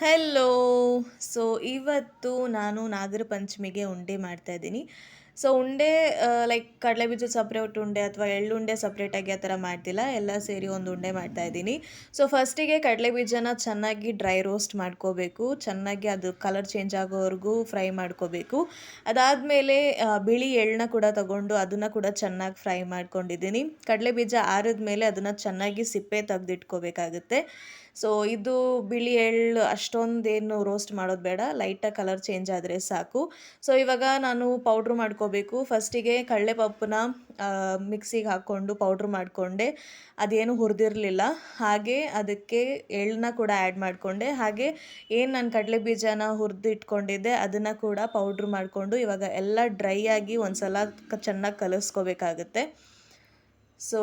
Hello so ಇವತ್ತು ನಾನು ನಾಗರ ಪಂಚಮಿಗೆ ಉಂಡೆ ಮಾಡ್ತಾ ಇದ್ದೀನಿ. ಸೊ ಉಂಡೆ ಲೈಕ್ ಕಡಲೆ ಬೀಜ ಸಪ್ರೇಟ್ ಉಂಡೆ ಅಥವಾ ಎಳ್ಳುಂಡೆ ಸಪ್ರೇಟಾಗಿ ಆ ಥರ ಮಾಡ್ತಿಲ್ಲ. ಎಲ್ಲ ಸೇರಿ ಒಂದು ಉಂಡೆ ಮಾಡ್ತಾ ಇದ್ದೀನಿ. ಸೊ ಫಸ್ಟಿಗೆ ಕಡಲೆ ಬೀಜನ ಚೆನ್ನಾಗಿ ಡ್ರೈ ರೋಸ್ಟ್ ಮಾಡ್ಕೋಬೇಕು. ಚೆನ್ನಾಗಿ ಅದು ಕಲರ್ ಚೇಂಜ್ ಆಗೋವರೆಗೂ ಫ್ರೈ ಮಾಡ್ಕೋಬೇಕು. ಅದಾದಮೇಲೆ ಬಿಳಿ ಎಳ್ಳನ್ನ ಕೂಡ ತಗೊಂಡು ಅದನ್ನು ಕೂಡ ಚೆನ್ನಾಗಿ ಫ್ರೈ ಮಾಡ್ಕೊಂಡಿದ್ದೀನಿ. ಕಡಲೆ ಬೀಜ ಆರಿದ ಮೇಲೆ ಅದನ್ನು ಚೆನ್ನಾಗಿ ಸಿಪ್ಪೆ ತೆಗೆದಿಟ್ಕೋಬೇಕಾಗುತ್ತೆ. ಸೊ ಇದು ಬಿಳಿ ಎಳ್ಳು ಅಷ್ಟೊಂದೇನು ರೋಸ್ಟ್ ಮಾಡೋದು ಬೇಡ. ಲೈಟಾಗಿ ಕಲರ್ ಚೇಂಜ್ ಆದರೆ ಸಾಕು. ಸೊ ಇವಾಗ ನಾನು ಪೌಡ್ರ್ ಮಾಡ್ಕೋಬೇಕು ಫಸ್ಟಿಗೆ ಕಡಲೆಪಪ್ಪನ್ನ ಮಿಕ್ಸಿಗೆ ಹಾಕ್ಕೊಂಡು ಪೌಡ್ರ್ ಮಾಡಿಕೊಂಡೆ. ಅದೇನು ಹುರಿದಿರಲಿಲ್ಲ. ಹಾಗೆ ಅದಕ್ಕೆ ಎಳ್ಳನ್ನ ಕೂಡ ಆ್ಯಡ್ ಮಾಡಿಕೊಂಡೆ. ಹಾಗೆ ಏನು ನಾನು ಕಡಲೆ ಬೀಜನ ಹುರಿದು ಇಟ್ಕೊಂಡಿದ್ದೆ ಅದನ್ನು ಕೂಡ ಪೌಡ್ರ್ ಮಾಡಿಕೊಂಡು ಇವಾಗ ಎಲ್ಲ ಡ್ರೈ ಆಗಿ ಒಂದು ಸಲ ಚೆನ್ನಾಗಿ ಕಲಿಸ್ಕೋಬೇಕಾಗತ್ತೆ. ಸೊ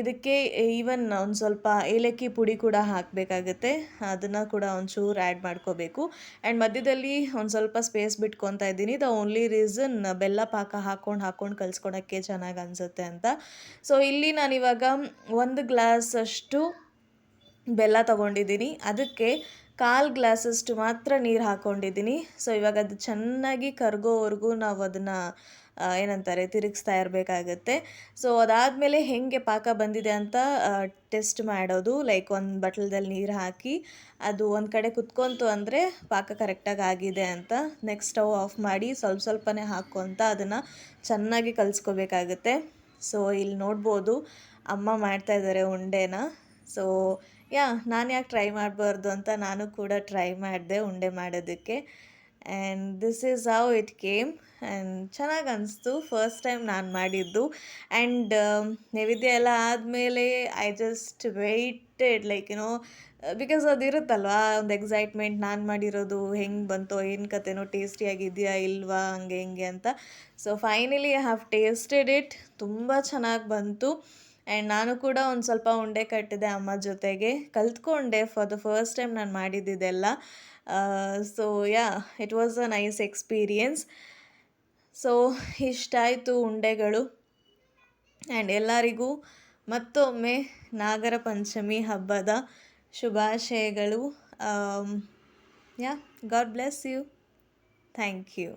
ಇದಕ್ಕೆ ಈವನ್ ಒಂದು ಸ್ವಲ್ಪ ಏಲಕ್ಕಿ ಪುಡಿ ಕೂಡ ಹಾಕಬೇಕಾಗುತ್ತೆ. ಅದನ್ನು ಕೂಡ ಒಂಚೂರು ಆ್ಯಡ್ ಮಾಡ್ಕೋಬೇಕು. ಆ್ಯಂಡ್ ಮಧ್ಯದಲ್ಲಿ ಒಂದು ಸ್ವಲ್ಪ ಸ್ಪೇಸ್ ಬಿಟ್ಕೊತಾ ಇದ್ದೀನಿ. ದ ಓನ್ಲಿ ರೀಸನ್ ಬೆಲ್ಲ ಪಾಕ ಹಾಕ್ಕೊಂಡು ಹಾಕ್ಕೊಂಡು ಕಲಿಸ್ಕೊಳಕ್ಕೆ ಚೆನ್ನಾಗಿ ಅನಿಸುತ್ತೆ ಅಂತ. ಸೊ ಇಲ್ಲಿ ನಾನಿವಾಗ ಒಂದು ಗ್ಲಾಸಷ್ಟು ಬೆಲ್ಲ ತೊಗೊಂಡಿದ್ದೀನಿ. ಅದಕ್ಕೆ ಕಾಲು ಗ್ಲಾಸಷ್ಟು ಮಾತ್ರ ನೀರು ಹಾಕ್ಕೊಂಡಿದ್ದೀನಿ ಸೊ ಇವಾಗ ಅದು ಚೆನ್ನಾಗಿ ಕರಗೋವರೆಗೂ ನಾವು ಅದನ್ನು ಏನಂತಾರೆ, ತಿರುಗಿಸ್ತಾ ಇರಬೇಕಾಗತ್ತೆ. ಸೊ ಅದಾದಮೇಲೆ ಹೇಗೆ ಪಾಕ ಬಂದಿದೆ ಅಂತ ಟೆಸ್ಟ್ ಮಾಡೋದು. ಲೈಕ್ ಒಂದು ಬಟ್ಲದಲ್ಲಿ ನೀರು ಹಾಕಿ, ಅದು ಒಂದು ಕಡೆ ಕುತ್ಕೊಂತು ಅಂದರೆ ಪಾಕ ಕರೆಕ್ಟಾಗಿ ಆಗಿದೆ ಅಂತ ನೆಕ್ಸ್ಟ್ ಸ್ಟವ್ ಆಫ್ ಮಾಡಿ ಸ್ವಲ್ಪ ಸ್ವಲ್ಪನೇ ಹಾಕ್ಕೊತ ಅದನ್ನು ಚೆನ್ನಾಗಿ ಕಲಿಸ್ಕೋಬೇಕಾಗತ್ತೆ. ಸೊ ಇಲ್ಲಿ ನೋಡ್ಬೋದು, ಅಮ್ಮ ಮಾಡ್ತಾ ಇದ್ದಾರೆ ಉಂಡೆನ. ಸೊ ಯಾ, ನಾನು ಯಾಕೆ ಟ್ರೈ ಮಾಡಬಾರ್ದು ಅಂತ ನಾನು ಕೂಡ ಟ್ರೈ ಮಾಡಿದೆ ಉಂಡೆ ಮಾಡೋದಕ್ಕೆ. And this is how it came and ಚೆನ್ನಾಗಿ ಅನಿಸ್ತು. ಫಸ್ಟ್ ಟೈಮ್ ನಾನು ಮಾಡಿದ್ದು. ಆ್ಯಂಡ್ ನೈವೇದ್ಯ ಎಲ್ಲ ಆದಮೇಲೆ ಐ ಜಸ್ಟ್ ವೆಯ್ಟೆಡ್ ಲೈಕ್ ಏನೋ ಬಿಕಾಸ್ ಅದು ಇರುತ್ತಲ್ವಾ? ಒಂದು ಎಕ್ಸೈಟ್ಮೆಂಟ್ ನಾನು ಮಾಡಿರೋದು ಹೆಂಗೆ ಬಂತೋ, ಏನು ಕತೆನೋ ಟೇಸ್ಟಿಯಾಗಿದೆಯಾ ಇಲ್ವಾ, ಹಂಗೆ ಹಿಂಗೆ ಅಂತ. So finally I have tasted it ತುಂಬ ಚೆನ್ನಾಗಿ ಬಂತು. ಆ್ಯಂಡ್ ನಾನು ಕೂಡ ಒಂದು ಸ್ವಲ್ಪ ಉಂಡೆ ಕಟ್ಟಿದೆ ಅಮ್ಮ ಜೊತೆಗೆ. ಕಲ್ತ್ಕೊಂಡೆ ಫಾರ್ ದ ಫಸ್ಟ್ ಟೈಮ್ ನಾನು ಮಾಡಿದ್ದಿದ್ದೆಲ್ಲ so ya it was a nice experience so ಇಷ್ಟಾಯಿತು ಉಂಡೆಗಳು. ಆ್ಯಂಡ್ ಎಲ್ಲರಿಗೂ ಮತ್ತೊಮ್ಮೆ ನಾಗರ ಪಂಚಮಿ ಹಬ್ಬದ ಶುಭಾಶಯಗಳು. Ya God bless you thank you